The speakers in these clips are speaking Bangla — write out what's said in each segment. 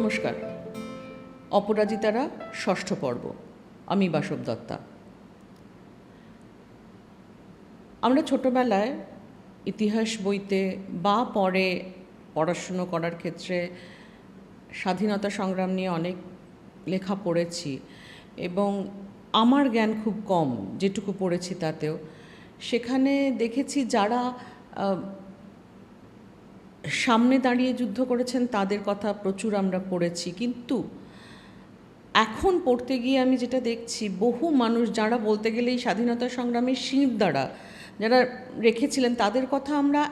নমস্কার। অপরাজিতারা ষষ্ঠ পর্ব। আমি বাসব দত্তা। আমরা ছোটবেলায় ইতিহাস বইতে বা পরে পড়াশুনো করার ক্ষেত্রে স্বাধীনতা সংগ্রাম নিয়ে অনেক লেখা পড়েছি এবং আমার জ্ঞান খুব কম যেটুকু পড়েছি তাতেও। সেখানে দেখেছি যারা সামনে দাঁড়িয়ে যুদ্ধ করেছেন, তাদের কথা প্রচুর আমরা পড়েছি। কিন্তু এখন পড়তে গিয়ে আমি যেটা দেখছি, বহু মানুষ যারা বলতে গেলেই স্বাধীনতা সংগ্রামের শিব দ্বারা যারা রেখেছিলেন, তাদের কথা আমরা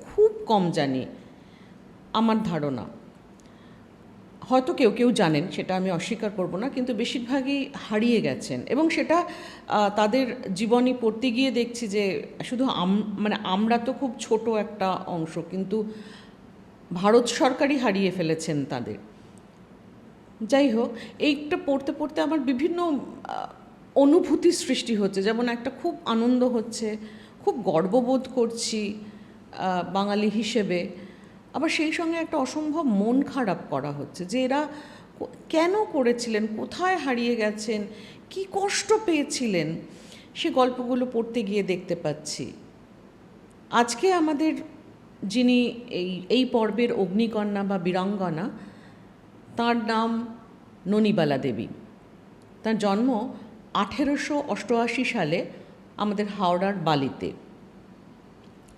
খুব কম জানি। আমার ধারণা। হয়তো কেউ কেউ জানেন, সেটা আমি অস্বীকার করব না, কিন্তু বেশিরভাগই হারিয়ে গেছেন। এবং সেটা তাদের জীবনী পড়তে গিয়ে দেখছি যে, শুধু আম মানে আমরা তো খুব ছোট একটা অংশ, কিন্তু ভারত সরকারই হারিয়ে ফেলেছেন তাদের। যাই হোক, এইটা পড়তে পড়তে আমার বিভিন্ন অনুভূতি সৃষ্টি হচ্ছে। যেমন একটা খুব আনন্দ হচ্ছে, খুব গর্ববোধ করছি বাঙালি হিসেবে। আবার সেই সঙ্গে একটা অসম্ভব মন খারাপ করা হচ্ছে যে এরা কেন করেছিলেন? কোথায় হারিয়ে গেছেন? কি কষ্ট পেয়েছিলেন? সে গল্পগুলো পড়তে গিয়ে দেখতে পাচ্ছি। আজকে আমাদের যিনি এই এই পর্বের অগ্নিকন্যা বা বীরাঙ্গনা, তার নাম ননিবালা দেবী। তার জন্ম আঠেরোশো অষ্টআশি সালে আমাদের হাওড়ার বালিতে।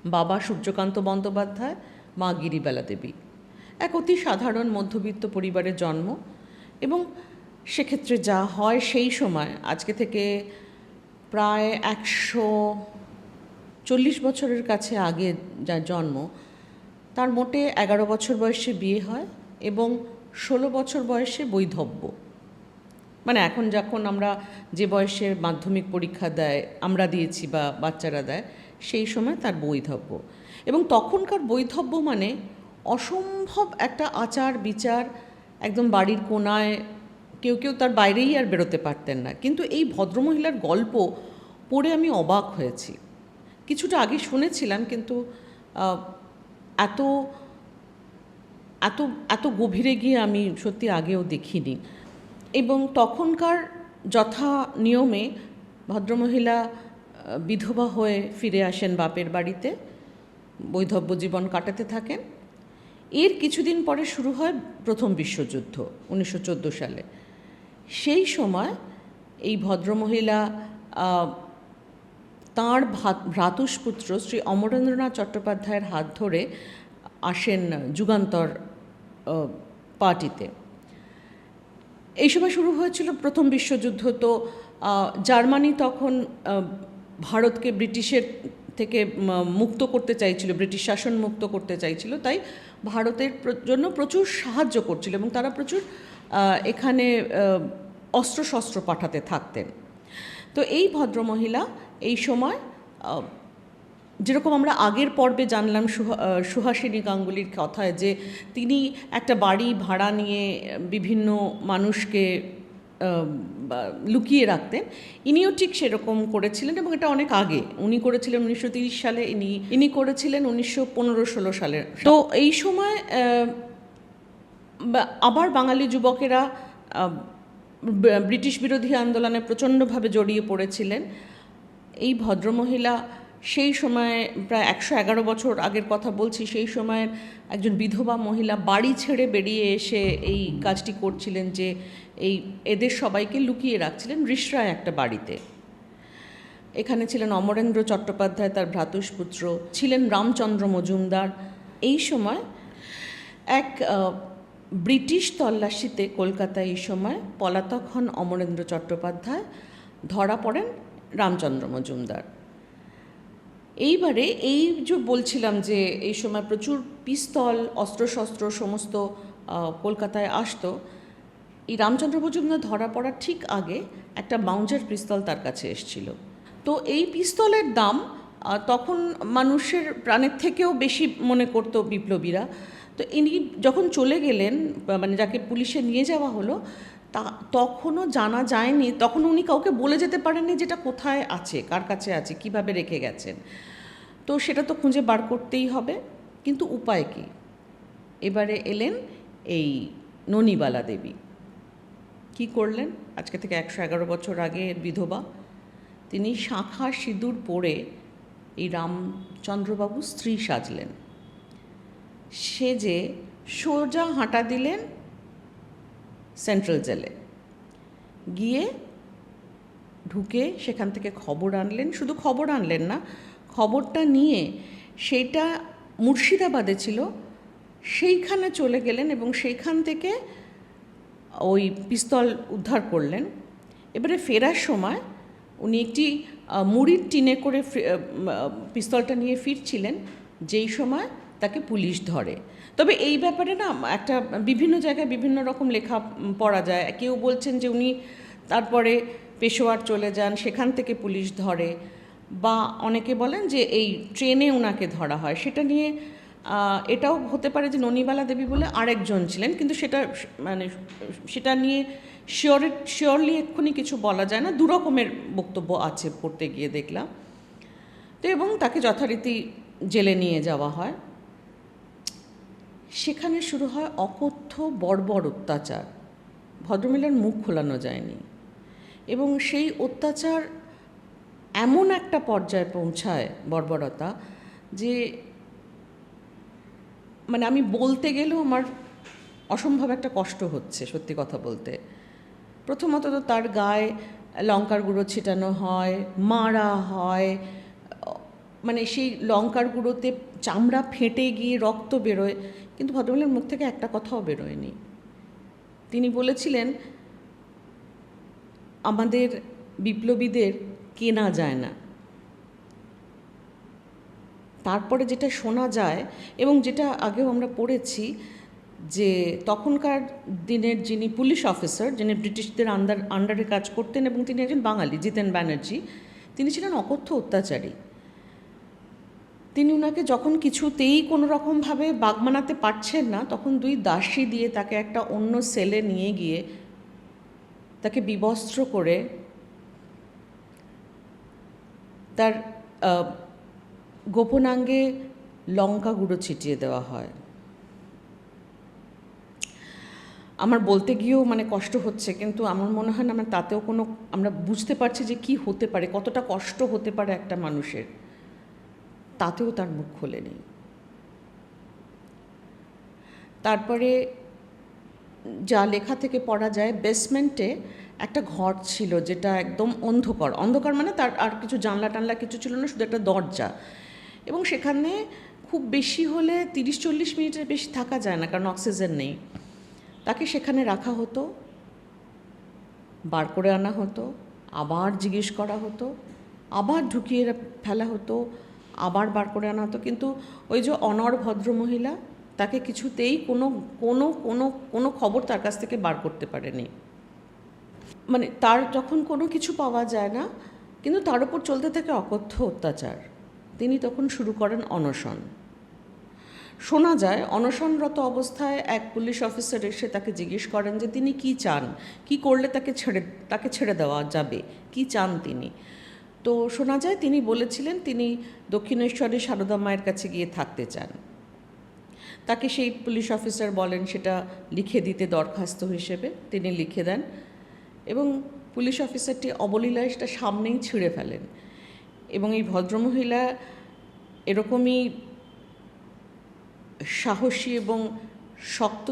বাবা সূর্যকান্ত বন্দ্যোপাধ্যায় মা গিরিবালা দেবী। এক অতি সাধারণ মধ্যবিত্ত পরিবারের জন্ম এবং সেক্ষেত্রে যা হয় সেই সময়, আজকে থেকে প্রায় একশো চল্লিশ বছরের কাছে আগে যার জন্ম, তার মোটে এগারো বছর বয়সে বিয়ে হয় এবং ষোলো বছর বয়সে বৈধব্য। মানে এখন যখন আমরা যে বয়সে মাধ্যমিক পরীক্ষা দেয়, আমরা দিয়েছি বা বাচ্চারা দেয়, সেই সময় তার বৈধব্য। এবং তখনকার বৈধব্য মানে অসম্ভব একটা আচার বিচার, একদম বাড়ির কোনায় কেউ কেউ তার বাইরেই আর বেরোতে পারতেন না। কিন্তু এই ভদ্রমহিলার গল্প পড়ে আমি অবাক হয়েছি। কিছুটা আগে শুনেছিলাম কিন্তু এত এত এত গভীরে গিয়ে আমি সত্যি আগেও দেখিনি। এবং তখনকার যথা নিয়মে ভদ্রমহিলা বিধবা হয়ে ফিরে আসেন বাপের বাড়িতে। বৈধব্য জীবন কাটাতে থাকেন। এর কিছুদিন পরে শুরু হয় প্রথম বিশ্বযুদ্ধ, উনিশশো চোদ্দ সালে। সেই সময় এই ভদ্রমহিলা তাঁর ভ্রাতুষ্পুত্র শ্রী অমরেন্দ্রনাথ চট্টোপাধ্যায়ের হাত ধরে আসেন যুগান্তর পার্টিতে। এই সময় শুরু হয়েছিল প্রথম বিশ্বযুদ্ধ। তো জার্মানি তখন ভারতকে ব্রিটিশের থেকে মুক্ত করতে চাইছিল, ব্রিটিশ শাসন মুক্ত করতে চাইছিল। তাই ভারতের জন্য প্রচুর সাহায্য করছিল এবং তারা প্রচুর এখানে অস্ত্রশস্ত্র পাঠাতে থাকতেন। তো এই ভদ্রমহিলা এই সময় যেরকম আমরা আগের পর্বে জানলাম সুহা- সুহাসিনী গাঙ্গুলির কথায় যে তিনি একটা বাড়ি ভাড়া নিয়ে বিভিন্ন মানুষকে লুকিয়ে রাখতেন। ইনিও ঠিক সেরকম করেছিলেন এবং এটা অনেক আগে। উনি করেছিলেন উনিশশো সালে, ইনি ইনি করেছিলেন উনিশশো পনেরো ষোলো সালের তো এই সময় আবার বাঙালি যুবকেরা ব্রিটিশ বিরোধী আন্দোলনে প্রচণ্ডভাবে জড়িয়ে পড়েছিলেন। এই ভদ্রমহিলা সেই সময় প্রায় একশো এগারো বছর আগের কথা বলছি, সেই সময়ের একজন বিধবা মহিলা বাড়ি ছেড়ে বেরিয়ে এসে এই কাজটি করছিলেন যে এই এদের সবাইকে লুকিয়ে রাখছিলেন রিসরায় একটা বাড়িতে। এখানে ছিলেন অমরেন্দ্র চট্টোপাধ্যায়, তার ভ্রাতুষ্পুত্র, ছিলেন রামচন্দ্র মজুমদার। এই সময় এক ব্রিটিশ তল্লাশিতে কলকাতায় এই সময় পলাতক হন অমরেন্দ্র চট্টোপাধ্যায়, ধরা পড়েন রামচন্দ্র মজুমদার। এইবারে এই যে বলছিলাম যে এই সময় প্রচুর পিস্তল, অস্ত্রশস্ত্র সমস্ত কলকাতায় আসতো, এই রামচন্দ্র মজুমদার ধরা পড়ার ঠিক আগে একটা বাউঞ্জার পিস্তল তার কাছে এসছিল। তো এই পিস্তলের দাম তখন মানুষের প্রাণের থেকেও বেশি মনে করতো বিপ্লবীরা। তো ইনি যখন চলে গেলেন মানে যাকে পুলিশে নিয়ে যাওয়া হলো তা তখনও জানা যায়নি, তখন উনি কাউকে বলে যেতে পারেননি যেটা কোথায় আছে, কার কাছে আছে, কীভাবে রেখে গেছেন। তো সেটা তো খুঁজে বার করতেই হবে, কিন্তু উপায় কী? এবারে এলেন এই ননিবালা দেবী। কি করলেন? আজকে থেকে একশো এগারো বছর আগে বিধবা। তিনি শাঁখা সিঁদুর পরে এই রামচন্দ্রবাবু স্ত্রী সাজলেন। সেজে সোজা হাঁটা দিলেন সেন্ট্রাল জেলে গিয়ে ঢুকে সেখান থেকে খবর আনলেন। শুধু খবর আনলেন না, খবরটা নিয়ে সেইটা মুর্শিদাবাদে ছিল, সেইখানে চলে গেলেন এবং সেইখান থেকে ওই পিস্তল উদ্ধার করলেন। এবারে ফেরার সময় উনি একটি মুড়ির টিনে করে পিস্তলটা নিয়ে ফিরছিলেন। যেই সময় তাকে পুলিশ ধরে। তবে এই ব্যাপারে না একটা বিভিন্ন জায়গায় বিভিন্ন রকম লেখা পড়া যায়। কেউ বলছেন যে উনি তারপরে পেশোয়ার চলে যান, সেখান থেকে পুলিশ ধরে বা অনেকে বলেন যে এই ট্রেনে ওনাকে ধরা হয়। সেটা নিয়ে এটাও হতে পারে যে ননিবালা দেবী বলে আরেকজন ছিলেন, কিন্তু সেটা মানে সেটা নিয়ে শিওর, শিওরলি এক্ষুনি কিছু বলা যায় না। দুরকমের বক্তব্য আছে পড়তে গিয়ে দেখলাম। তো এবং তাকে যথারীতি জেলে নিয়ে যাওয়া হয়। সেখানে শুরু হয় অকথ্য, বর্বর অত্যাচার। ভদ্রমিলার মুখ খোলানো যায়নি এবং সেই অত্যাচার এমন একটা পর্যায়ে পৌঁছায় বর্বরতা যে মানে আমি বলতে গেলেও আমার অসম্ভব একটা কষ্ট হচ্ছে সত্যি কথা বলতে। প্রথমত তো তার গায়ে লঙ্কার গুঁড়ো ছিটানো হয়, মারা হয় মানে সেই লঙ্কার গুঁড়োতে চামড়া ফেটে গিয়ে রক্ত বেরোয়, কিন্তু ভদ্রমহিলার মুখ থেকে একটা কথাও বেরোয়নি। তিনি বলেছিলেন, আমাদের বিপ্লবীদের কেনা যায় না। তারপরে যেটা শোনা যায় এবং যেটা আগেও আমরা পড়েছি যে তখনকার দিনের যিনি পুলিশ অফিসার, যিনি ব্রিটিশদের আন্ডার, আন্ডারে কাজ করতেন এবং তিনি একজন বাঙালি, জিতেন ব্যানার্জি, তিনি ছিলেন অকথ্য অত্যাচারী। তিনি ওনাকে যখন কিছুতেই কোনো রকমভাবে বাগ মানাতে পারছেন না, তখন দুই দাসী দিয়ে তাকে একটা অন্য সেলে নিয়ে গিয়ে তাকে বিবস্ত্র করে তার গোপনাঙ্গে লঙ্কা গুঁড়ো ছিটিয়ে দেওয়া হয়। আমার বলতে গিয়েও মানে কষ্ট হচ্ছে, কিন্তু আমার মনে হয় না আমার তাতেও কোনো, আমরা বুঝতে পারছি যে কি হতে পারে, কতটা কষ্ট হতে পারে একটা মানুষের। তাতেও তার মুখ খোলেনি তারপরে যা লেখা থেকে পড়া যায় বেসমেন্টে একটা ঘর ছিল যেটা একদম অন্ধকার। অন্ধকার মানে তার আর কিছু জানলা টানলা কিছু ছিল না, শুধু একটা দরজা। এবং সেখানে খুব বেশি হলে তিরিশ চল্লিশ মিনিটের বেশি থাকা যায় না, কারণ অক্সিজেন নেই। তাকে সেখানে রাখা হতো, বার করে আনা হতো, আবার জিজ্ঞেস করা হতো, আবার ঢুকিয়ে ফেলা হতো আবার বার করে আনা হতো কিন্তু ওই যে অনর ভদ্র মহিলা তাকে কিছুতেই কোনো কোনো কোনো কোনো খবর তার কাছ থেকে বার করতে পারেনি। মানে তার যখন কোনো কিছু পাওয়া যায় না, কিন্তু তার উপর চলতে থাকে অকথ্য অত্যাচার। তিনি তখন শুরু করেন অনশন। শোনা যায় অনশনরত অবস্থায় এক পুলিশ অফিসার এসে তাকে জিজ্ঞেস করেন যে তিনি কি চান? কি করলে তাকে ছেড়ে তাকে ছেড়ে দেওয়া যাবে? কি চান তিনি? তো শোনা যায় তিনি বলেছিলেন তিনি দক্ষিণেশ্বরে সারদা মায়ের কাছে গিয়ে থাকতে চান। তাকে সেই পুলিশ অফিসার বলেন সেটা লিখে দিতে দরখাস্ত হিসেবে তিনি লিখে দেন এবং পুলিশ অফিসারটি অবলীলায় সেটা সামনেই ছিঁড়ে ফেলেন এবং এই ভদ্রমহিলা এরকমই সাহসী এবং শক্ত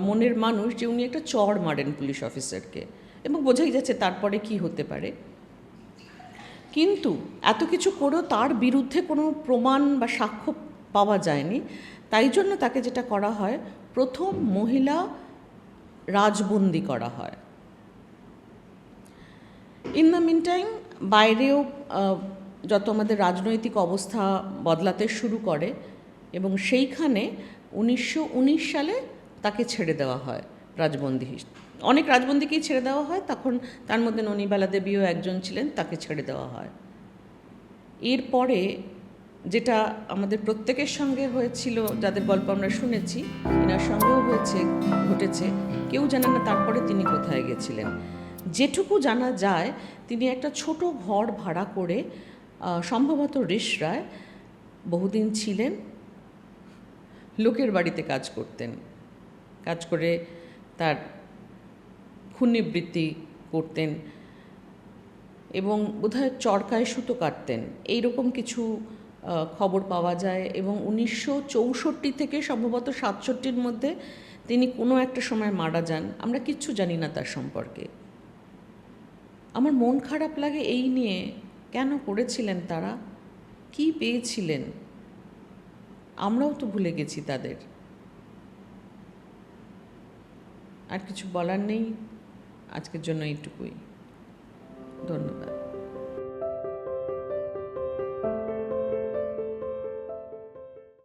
মনের মানুষ যে উনি একটা চড় মারেন পুলিশ অফিসারকে এবং বোঝাই যাচ্ছে তারপরে কি হতে পারে। কিন্তু এত কিছু করেও তার বিরুদ্ধে কোনো প্রমাণ বা সাক্ষ্য পাওয়া যায়নি। তাই জন্য তাকে যেটা করা হয়, প্রথম মহিলা রাজবন্দি করা হয়। ইন দ্য মিন টাইম বাইরেও যত আমাদের রাজনৈতিক অবস্থা বদলাতে শুরু করে এবং সেইখানে উনিশশো উনিশ সালে তাকে ছেড়ে দেওয়া হয় রাজবন্দি অনেক রাজবন্দিকেই ছেড়ে দেওয়া হয়, তখন তার মধ্যে ননিবালা দেবীও একজন ছিলেন, তাকে ছেড়ে দেওয়া হয়। এরপরে যেটা আমাদের প্রত্যেকের সঙ্গে হয়েছিল, যাদের গল্প আমরা শুনেছি, এনার সঙ্গেও হয়েছে, ঘটেছে, কেউ জানে না তারপরে তিনি কোথায় গেছিলেন। যেটুকু জানা যায়, তিনি একটা ছোট ঘর ভাড়া করে সম্ভবত রিসরায় বহুদিন ছিলেন, লোকের বাড়িতে কাজ করতেন। কাজ করে তার ক্ষুণ্ণিবৃত্তি করতেন এবং বোধহয় চরকায় সুতো কাটতেন। এইরকম কিছু খবর পাওয়া যায় এবং উনিশশো চৌষট্টি থেকে সম্ভবত সাতষট্টির মধ্যে তিনি কোনো একটা সময় মারা যান। আমরা কিচ্ছু জানি না তার সম্পর্কে। আমার মন খারাপ লাগে এই নিয়ে। কেন করেছিলেন তারা? কি পেয়েছিলেন? আমরাও তো ভুলে গেছি তাদের। আর কিছু বলার নেই। আজকের জন্য এইটুকুই। ধন্যবাদ।